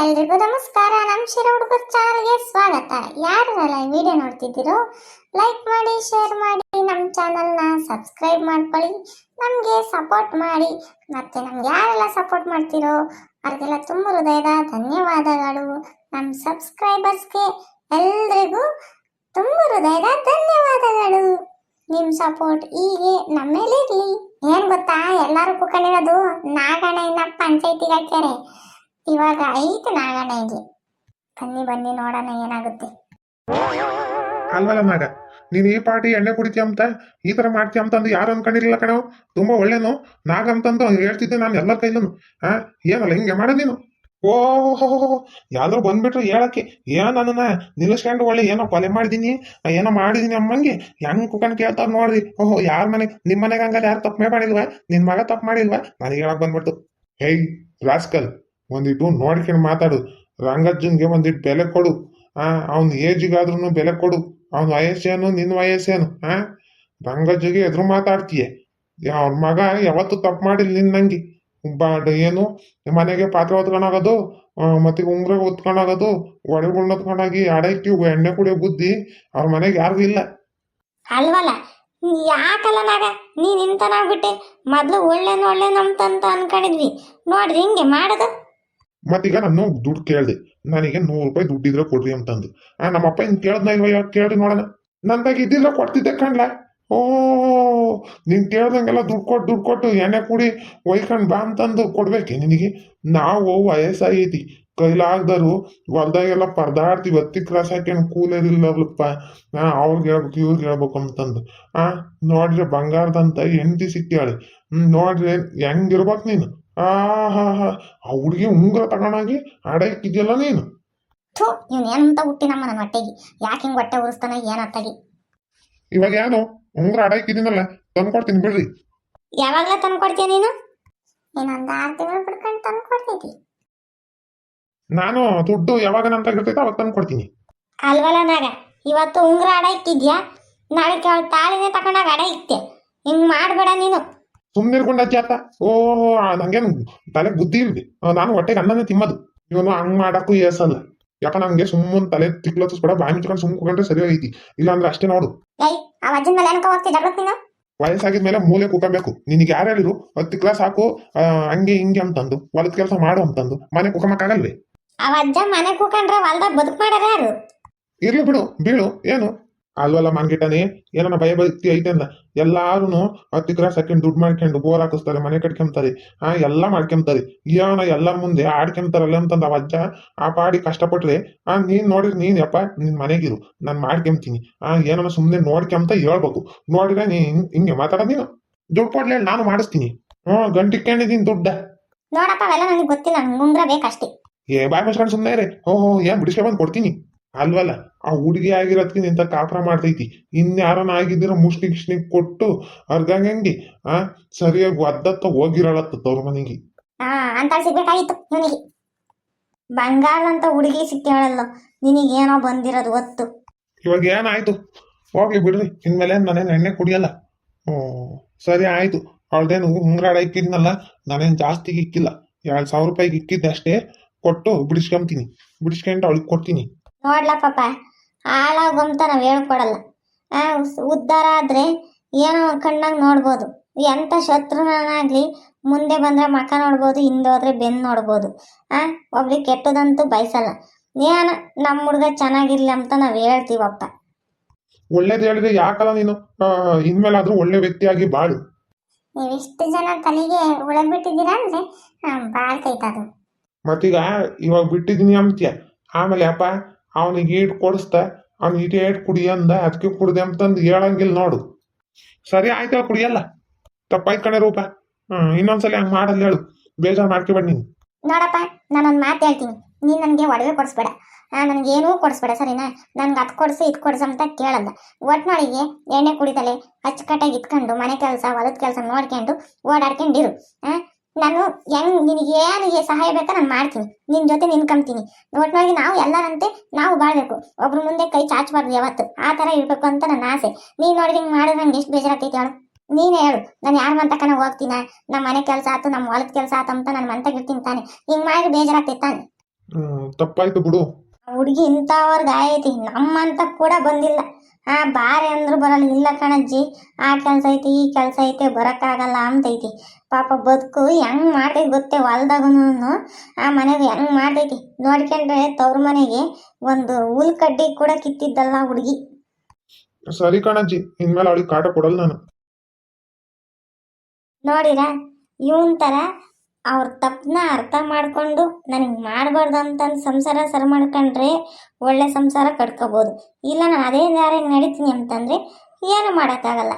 ಎಲ್ರಿಗೂ ನಮಸ್ಕಾರ. ನಮ್ಮ ಶಿರ ಹುಡುಗರ ಚಾನಲ್ಗೆ ಸ್ವಾಗತ. ಯಾರೆಲ್ಲ ವಿಡಿಯೋ ನೋಡ್ತಿದ್ದೀರೋ ಲೈಕ್ ಮಾಡಿ ಶೇರ್ ಮಾಡಿ ನಮ್ಮ ಚಾನಲ್ನ ಸಬ್ಸ್ಕ್ರೈಬ್ ಮಾಡ್ಕೊಳ್ಳಿ, ನಮಗೆ ಸಪೋರ್ಟ್ ಮಾಡಿ. ಮತ್ತು ನಮ್ಗೆ ಯಾರೆಲ್ಲ ಸಪೋರ್ಟ್ ಮಾಡ್ತೀರೋ, ಅವ್ರಿಗೆಲ್ಲ ತುಂಬ ಹೃದಯದ ಧನ್ಯವಾದಗಳು. ನಮ್ಮ ಸಬ್ಸ್ಕ್ರೈಬರ್ಸ್ಗೆ ಎಲ್ರಿಗೂ ತುಂಬ ಹೃದಯದ ಧನ್ಯವಾದಗಳು. ನಿಮ್ಮ ಸಪೋರ್ಟ್ ಹೀಗೆ ನಮ್ಮ ಮೇಲೆ ಇರಲಿ ಏನು ಗೊತ್ತಾ? ಎಲ್ಲರೂ ಕುಕ್ಕಣಿರೋದು ನಾಗಣ್ಣನ ಪಂಚಾಯತಿಗೆ ಹಾಕ್ಯಾರೆ ಇವಾಗ ಐತೆ ನಾಗಣ್ಣ ಇಲ್ಲಿ ಬನ್ನಿ ಬನ್ನಿ, ನೋಡೋಣ ಏನಾಗುತ್ತೆ. ಅಲ್ವಲ್ಲ ನಾಗ ನೀನ್ ಈ ಪಾರ್ಟಿ ಎಣ್ಣೆ ಕುಡಿತೀಯ ಅಂತ? ಈ ತರ ಮಾಡ್ತೀಯ ಅಂತಂದು ಯಾರು ಅನ್ಕೊಂಡಿರ್ಲಿಲ್ಲ ಕಣವು ತುಂಬಾ ಒಳ್ಳೇನು. ನಾಗ ಅಂತಂದು ಹೇಳ್ತಿದ್ದೆ ನಾನು ಎಲ್ಲರ ಕೈಲೂ ಹಾ ಏನಲ್ಲ, ಹಿಂಗೆ ಮಾಡ ನೀನು. ಓ ಯಾವ್ದಾರು ಬಂದ್ಬಿಟ್ರು ಹೇಳಕ್ಕೆ. ಏನೋ ನನ್ನನ್ನ ನಿಲ್ಲಿಸ್ಕೊಂಡು ಒಳ್ಳೆ ಏನೋ ಕೊಲೆ ಮಾಡಿದೀನಿ? ಏನೋ ಮಾಡಿದೀನಿ ಅಮ್ಮಂಗೆ? ಹೆಂಗ್ ಕುಕನ್ ಕೇಳ್ತಾರ ನೋಡ್ರಿ. ಓಹೋ, ಯಾರ ಮನೆ, ನಿಮ್ ಮನೆಗೆ ಹಂಗಲ್ಲ ಯಾರು ತಪ್ಪೇ ಮಾಡಿಲ್ವಾ? ನಿನ್ ಮಗ ತಪ್ಪು ಮಾಡಿಲ್ವಾ? ನನಗೆ ಹೇಳಕ್ ಬಂದ್ಬಿಡ್ತು. Hey, rascal. ಒಂದಿಟ್ಟು ನೋಡ್ಕೊಂಡು ಮಾತಾಡು. ರಂಗಜ್ಜನ್ಗೆ ಒಂದಿಟ್ಟು ಬೆಲೆ ಕೊಡು. ಆ, ಅವ್ನ ಏಜಿಗಾದ್ರೂ ಬೆಲೆ ಕೊಡು. ಅವನ ವಯಸ್ಸೇನು ನಿನ್ನ ವಯಸ್ಸೇನು, ಆ? ರಂಗಜ್ಜಿಗೆ ಎದುರು ಮಾತಾಡ್ತೀಯ. ಅವ್ರ ಮಗ ಯಾವತ್ತು ತಪ್ಪು ಮಾಡಿಲ್ಲ ನಿನ್ ನಂಗೆ. ಬಟ್ ಏನು? ಮನೆಗೆ ಪಾತ್ರೆ ಹೊತ್ಕೊಂಡೋಗೋದು ಮತ್ತೆ ಉಂಗ್ರ ಹೊತ್ಕೊಂಡೋಗೋದು ಒಡೆಗಳ್ನ ಹೊತ್ಕೊಂಡೋಗಿ ಅಡಕ್ಕಿ ಎಣ್ಣೆ ಕುಡಿಯೋ ಬುದ್ಧಿ ಅವ್ರ ಮನೆಗೆ ಯಾರಿಗೂ ಇಲ್ಲ. ಅಲ್ವಲ್ಲ ಯಾಕಲ್ಲ ನಾಗ? ನೀನ್ ಇಂತನಾಗ್ಬಿಟ್ಟೆ. ಮೊದ್ಲು ಒಳ್ಳೇನು ಒಳ್ಳೇನು ನಮ್ತಂತ ಅನ್ಕೊಂಡಿದ್ವಿ. ನೋಡ್ರಿ, ಹಿಂಗೆ ಮಾಡೋದು? ಮತ್ತೀಗ ನಾನು ದುಡ್ಡು ಕೇಳಿದೆ, ನನಗೆ ನೂರು ರೂಪಾಯಿ ದುಡ್ಡಿದ್ರೆ ಕೊಡ್ರಿ ಅಂತಂದು. ಆ, ನಮ್ಮಪ್ಪ ಹಿಂಗೆ ಕೇಳ್ದ ಇಲ್ವ ಇವಾಗ? ಕೇಳ್ರಿ ನೋಡೋಣ. ನನ್ದಾಗ ಇದ್ದಿದ್ರೆ ಕೊಡ್ತಿದ್ದೆ ಕಣ್ಲ? ಓ, ನೀನ್ ಕೇಳ್ದಂಗೆಲ್ಲ ದುಡ್ಡು ಕೊಟ್ಟು ದುಡ್ಡು ಕೊಟ್ಟು ಎಣ್ಣೆ ಕುಡಿ ಒಯ್ಕೊಂಡ್ ಬಾ ಅಂತಂದು ಕೊಡ್ಬೇಕೆ ನಿನಗೆ? ನಾವು ವಯಸ್ಸಾಗೈತಿ ಕೈಲಾಗ್ದರು ಹೊಲ್ದಾಗೆಲ್ಲ ಪರದಾಡ್ತೀವಿ ಒತ್ತಿ ಕ್ರಾಸ್ ಹಾಕ್ಯಂಡು ಕೂಲರಿಲ್ಲಪ್ಪ. ನಾ ಅವ್ರಿಗೆ ಹೇಳ್ಬೇಕು, ಇವ್ರಿಗೆ ಹೇಳ್ಬೇಕು ಅಂತಂದು. ಆ, ನೋಡ್ರಿ ಬಂಗಾರದಂತ ಹೆಂಡತಿ ಸಿಕ್ಕಾಳೆ ಹ್ಮ್, ನೋಡ್ರಿ ಹೆಂಗಿರ್ಬೇಕು ನೀನು? ಆ ಹಾ ಹಾ. ಆ ಹುಡುಗಿ ಉಂಗುರ ತಗೊಂಡೋಗಿ ಅಡಕ್ಕಿದ್ಯಲ್ಲ ನೀನು? ಥೂ ಇವ್ನು ಏನಂತ ಹುಟ್ಟಿ ನಮ್ಮ ನನ್ನ ಹೊಟ್ಟೆಗೆ ಯಾಕೆ ಹಿಂಗೆ ಹೊಟ್ಟೆ ಉರಿಸ್ತಾನೆ ಏನತ್ತಾಗಿ ಇವಾಗ ಏನು? ಉಂಗುರ ಅಡಕ್ಕಿದ್ದೀನಲ್ಲ ತಂದ್ಕೊಡ್ತೀನಿ ಬಿಡ್ರಿ. ಯಾವಾಗಲೇ ತಂದು ಕೊಡ್ತೀಯ ನೀನು ಇನ್ನೊಂದು ಆರು ತಿಂಗಳು ಬಿಡ್ಕೊಂಡು ತಂದು ನಾನು ದುಡ್ಡು ಯಾವಾಗ ನನ್ನ ತಗಿರ್ತೈತೆ ಅವಾಗ ತಂದ್ಕೊಡ್ತೀನಿ. ಅಲ್ವಲ್ಲ ನಾಗ? ಇವತ್ತು ಉಂಗುರ ಅಡ ಇಟ್ಟಿದ್ಯಾ ನಾಳೆ ಕೇಳ ತಾಳಿನೇ ತಗೊಂಡಾಗ ಅಡ ಇಕ್ತೆ. ಹಿಂಗ್ ಮಾಡ್ಬೇಡ ನೀನು. ಸುಮ್ಮನೆ ಇರ್ಕೊಂಡಜ್ಜಿ ಆತ ಓ ನಂಗೇನು ತಲೆ ಬುದ್ಧಿ ಇಲ್ವಿ ಆ, ನಾನು ಹೊಟ್ಟೆಗೆ ಅನ್ನನೇ ತಿಮ್ಮದು. ಇವನು ಹಂಗ್ ಮಾಡಕ್ಕೂ ಏಸಲ್ಲ. ಯಾಕ ನಂಗೆ ಸುಮ್ಮನೆ ತಲೆ ತಿಕ್ಲತ್ತಿಸ್ಬೇಡ ಬಾಯಿ ಮುಚ್ಕೊಂಡು ಸುಮ್ಮನೆ ಕುಕೊಂಡ್ರೆ ಸರಿ ಐತಿ ಇಲ್ಲಾಂದ್ರೆ ಅಷ್ಟೇ ನೋಡು. ವಯಸ್ಸಾಗಿದ ಆ ಮೇಲೆ ಮೂಲೆ ಕೂಕಬೇಕು. ನಿನಗೆ ಯಾರು ಹೇಳಿದ್ರು? ಹತ್ತು ಕ್ಲಾಸ್ ಹಾಕು ಆ, ಹಂಗೆ ಹಿಂಗೆ ಅಂತಂದು. ಹೊಲದ ಕೆಲಸ ಮಾಡು ಅಂತಂದು. ಮನೆ ಕುಕಮಕ್ಕಾಗಲ್ವೇ? ಅವ ಅಜ್ಜ ಮನೆ ಕೂಕೊಂಡ್ರೆ ಹೊಲ್ದಾಗ ಬದುಕು ಮಾಡ್ಯಾರ ಯಾರು? ಇರ್ಲಿ ಬಿಡು ಬೀಳು ಏನು? ಅಲ್ವಲ್ಲ ಮಾನ್ಗಿಟ್ಟನೆ ಏನನ್ನ ಭಯ ಭಕ್ತಿ ಐತೆಂದ ಎಲ್ಲಾರು ಹತ್ತಿಕ್ರ ಸೆಕೆಂಡ್ ದುಡ್ಡು ಮಾಡ್ಕೊಂಡು ಬೋರ್ ಹಾಕಿಸ್ತಾರೆ ಮನೆ ಕಟ್ಕೊಂತಾರೆ ಆ ಎಲ್ಲ ಮಾಡ್ಕೊಂತಾರೆ ಏನೋ ಎಲ್ಲರ ಮುಂದೆ ಆಡ್ಕೊಂತಾರಲ್ಲ ಅಂತಂದ ಅವ ಅಜ್ಜ ಆ ಪಾಡಿ ಕಷ್ಟಪಟ್ರೆ ಆ ನೀನ್ ನೋಡಿದ್ರೆ ನೀನ್ ಯಪ್ಪ ನಿನ್ ಮನೆಗಿರು ನಾನ್ ಮಾಡ್ಕೊಂತೀನಿ ಆ ಏನನ್ನ ಸುಮ್ನೆ ನೋಡ್ಕೊಂತ ಹೇಳ್ಬೇಕು. ನೋಡಿದ್ರೆ ನೀ ಹಿಂಗ್- ಮಾತಾಡ ನೀನು. ದುಡ್ಡು ಕೊಡ್ಲೇ ನಾನು ಮಾಡಿಸ್ತೀನಿ. ಹ್ಮ್ ಗಂಟಿಕೊಂಡಿದ್ದೀನಿ ದುಡ್ಡ. ನೋಡಪ್ಪ ಅವೆಲ್ಲ ನನಗೆ ಗೊತ್ತಿಲ್ಲ ನಂಗೆ ಉಂಗ್ರ ಬೇಕಷ್ಟೇ ಏ ಬಾಯ್ ಮುಚ್ಕೊಂಡು ಸುಮ್ಮನೆ ಇರೇ. ಓಹೋ ಏನ್ ಬಿಡಿಸ್ಕೊಂಡ್ ಬಂದು ಕೊಡ್ತೀನಿ. ಅಲ್ವಲ್ಲ? ಆ ಹುಡುಗಿ ಆಗಿರೋದ್ಕಿಂತ ನಿಂತ ಕಾತ್ರ ಮಾಡ್ತೈತಿ. ಇನ್ಯಾರನ ಆಗಿದ್ದೀರ ಮುಷ್ಟಿ ಗಿಷ್ಣಿ ಕೊಟ್ಟು ಅರ್ಗಂಗಂಗಿ ಆ ಸರಿಯಾಗಿ ಒದ್ದತ್ತ ಹೋಗಿರಳತ್ತ ತವ್ರ ಮನೆಗೆ. ಹಾ ಅಂತ ಸಿಗ್ಬೇಕಾಗಿತ್ತು ಇವನಿಗೆ ಬಂಗಾರ ಅಂತ ಹುಡುಗಿ ಸಿಕ್ಕಾಳಲ್ಲ ನಿನಗೇನೋ ಬಂದಿರೋದು ಒತ್ತು ಇವಾಗ ಏನಾಯ್ತು? ಹೋಗ್ಲಿ ಬಿಡ್ರಿ ಇನ್ಮೇಲೆ ನಾನೇನು ಎಣ್ಣೆ ಕುಡಿಯಲ್ಲ. ಹ್ಞೂ ಸರಿ ಆಯ್ತು. ಅವಳದೇನು ಉಂಗ್ರಾಡ ಇಕ್ಕಿದ್ನಲ್ಲ ನಾನೇನು ಜಾಸ್ತಿ ಇಕ್ಕಿಲ್ಲ. ಎರಡು ಸಾವಿರ ರೂಪಾಯಿಗೆ ಇಕ್ಕಿದ್ದೆ ಅಷ್ಟೇ ಕೊಟ್ಟು ಬಿಡಿಸ್ಕೊಂತೀನಿ. ಬಿಡಿಸ್ಕೊಂಡು ಅವಳಿಗೆ ಕೊಡ್ತೀನಿ. ನೋಡ್ಲ ಪಾಪ ಹಾಳಾಗೊಂತ ನಾವು ಹೇಳ್ಕೊಡಲ್ಲ. ಉದ್ಧಾರ ಆದ್ರೆ ಏನೋ ಕಣ್ಣಾಗ ನೋಡ್ಬೋದು. ಎಂಥ ಶತ್ರುನಾಗ್ಲಿ ಮುಂದೆ ಬಂದ್ರೆ ಮಕ ನೋಡ್ಬೋದು ಹಿಂದೆ ಹೋದ್ರೆ ಬೆನ್ನು ನೋಡ್ಬೋದು. ಆ ಒಬ್ರಿಗೆ ಕೆಟ್ಟದಂತೂ ಬಯಸಲ್ಲ. ಏನ ನಮ್ಮ ಹುಡುಗ ಚೆನ್ನಾಗಿರ್ಲಿ ಅಂತ ನಾವು ಹೇಳ್ತೀವಪ್ಪ. ಒಳ್ಳೇದು ಹೇಳಿದ್ರೆ ಯಾಕಲ್ಲ ನೀನು? ಇನ್ಮೇಲಾದ್ರೂ ಒಳ್ಳೆ ವ್ಯಕ್ತಿಯಾಗಿ ಬಾಳು. ನೀವಿಷ್ಟು ಜನ ತಲೆಗೆ ಉಳಬಿಟ್ಟಿದ್ದೀರಾ ಅಂದ್ರೆ ಬಾಳ್ತೈತ ಅದು. ಮತ್ತೀಗ ಇವಾಗ ಬಿಟ್ಟಿದ್ದೀನಿ ಅಂತ್ಯ. ಆಮೇಲೆ ಅಪ್ಪ ಅವನಿಗೆ ಈಟ್ ಕೊಡಿಸ್ದ, ಅವ್ನು ಇದು ಏಟ್ ಕುಡಿ ಅಂದ ಅದಕ್ಕೆ ಕುಡ್ದೆ ಅಂತಂದು ಹೇಳಂಗಿಲ್ಲ ನೋಡು. ಸರಿ ಆಯ್ತು ಕುಡಿಯಲ್ಲ ತಪ್ಪಾಯ್ತು ಕಣೆ ರೂಪ. ಹ್ಮ್, ಇನ್ನೊಂದ್ಸಲ ಹಂಗೆ ಮಾಡಲ್ಲ ಹೇಳು. ಬೇಜಾರು ಮಾಡ್ಕೊಬೇಡ ನೀನು. ನೋಡಪ್ಪ, ನಾನೊಂದು ಮಾತು ಹೇಳ್ತೀನಿ. ನೀನ್ ನನಗೆ ಒಡವೆ ಕೊಡಿಸ್ಬೇಡ. ನನಗೇನೂ ಕೊಡಿಸ್ಬೇಡ, ಸರಿನಾ? ನನ್ಗೆ ಅದು ಕೊಡಿಸು, ಇದು ಕೊಡಿಸು ಅಂತ ಕೇಳಲ್ಲ. ಒಟ್ನೊಳಗೆ ಎಣ್ಣೆ ಕುಡಿತಲೆ ಅಚ್ಚುಕಟ್ಟಾಗಿ ಇಟ್ಕೊಂಡು ಮನೆ ಕೆಲಸ, ಹೊಲದ ಕೆಲಸ ನೋಡ್ಕೊಂಡು ಓಡಾಡ್ಕೊಂಡಿರು ಆ? ನಾನು ಹೆಂಗ್ ನಿನಗೆ ಏನು ಸಹಾಯ ಬೇಕಾ ನಾನು ಮಾಡ್ತೀನಿ. ನಿನ್ನ ಜೊತೆ ನಿನ್ಕೊಂತೀನಿ ಒಟ್ನೊಳಗೆ ನಾವು ಎಲ್ಲರಂತೆ ನಾವು ಬಾಳ್ಬೇಕು. ಒಬ್ರ ಮುಂದೆ ಕೈ ಚಾಚಬಾರ್ದು ಯಾವತ್ತು. ಆ ತರ ಇರ್ಬೇಕು ಅಂತ ನನ್ನ ಆಸೆ. ನೀನು ನೋಡಿ ಹಿಂಗೆ ಮಾಡಿದ್ರೆ ನಂಗೆ ಎಷ್ಟು ಬೇಜಾರಾಗ್ತೈತಿ ಹೇಳು ನೀನೇ ಹೇಳು. ನಾನು ಯಾರ ಮಂತಕನ ಹೋಗ್ತೀನ? ನಮ್ಮ ಮನೆ ಕೆಲಸ ಆತು ನಮ್ಮ ಹೊಲದ ಕೆಲಸ ಆತು ಅಂತ ನಾನು ಮಂತಾಗ ಇರ್ತೀನಿ ತಾನೆ. ಹಿಂಗೆ ಮಾಡಿದ್ರೆ ಬೇಜಾರಾಗ್ತೈತೆ ತಾನೆ. ತಪ್ಪಾಯ್ತು ಬಿಡು. ಹುಡುಗಿ ಇಂಥವ್ರಿಗೆ ಆಯ್ತಿ. ನಮ್ಮಂತ ಕೂಡ ಬಂದಿಲ್ಲ. ಆ ಬಾರಿ ಅಂದ್ರು ಬರಲ್ಲ. ಇಲ್ಲ ಕಣಜ್ಜಿ ಆ ಕೆಲಸ ಐತಿ ಈ ಕೆಲಸ ಐತೆ ಬರೋಕ್ಕಾಗಲ್ಲ ಅಂತೈತಿ. ಪಾಪ ಬದುಕು ಹೆಂಗ್ ಮಾಡ್ತೈತಿ ಗೊತ್ತೇ ಹೊಲ್ದಾಗನು ಆ ಮನೆಗೆ ಹೆಂಗ್ ಮಾಡ್ತೈತಿ? ನೋಡ್ಕೊಂಡ್ರೆ ತವ್ರ ಮನೆಗೆ ಒಂದು ಹುಲ್ ಕಡ್ಡಿ ಕೂಡ ಕಿತ್ತಿದ್ದಲ್ಲ ಹುಡುಗಿ. ಸರಿ ಕಣಜ್ಜಿ ಇನ್ಮೇಲೆ ಅವಳಿಗೆ ಕಾಟ ಕೊಡಲ್ಲ ನಾನು. ನೋಡಿರ? ಇವನ್ ಥರ ಅವ್ರ ತಪ್ಪನ್ನ ಅರ್ಥ ಮಾಡಿಕೊಂಡು ನನಗೆ ಮಾಡಬಾರ್ದು ಅಂತಂದು ಸಂಸಾರ ಸರಿ ಮಾಡ್ಕೊಂಡ್ರೆ ಒಳ್ಳೆ ಸಂಸಾರ ಕಟ್ಕೋಬೋದು. ಇಲ್ಲ, ನಾನು ಅದೇ ದಾರಿ ನಡೀತೀನಿ ಅಂತಂದರೆ ಏನು ಮಾಡೋಕ್ಕಾಗಲ್ಲ.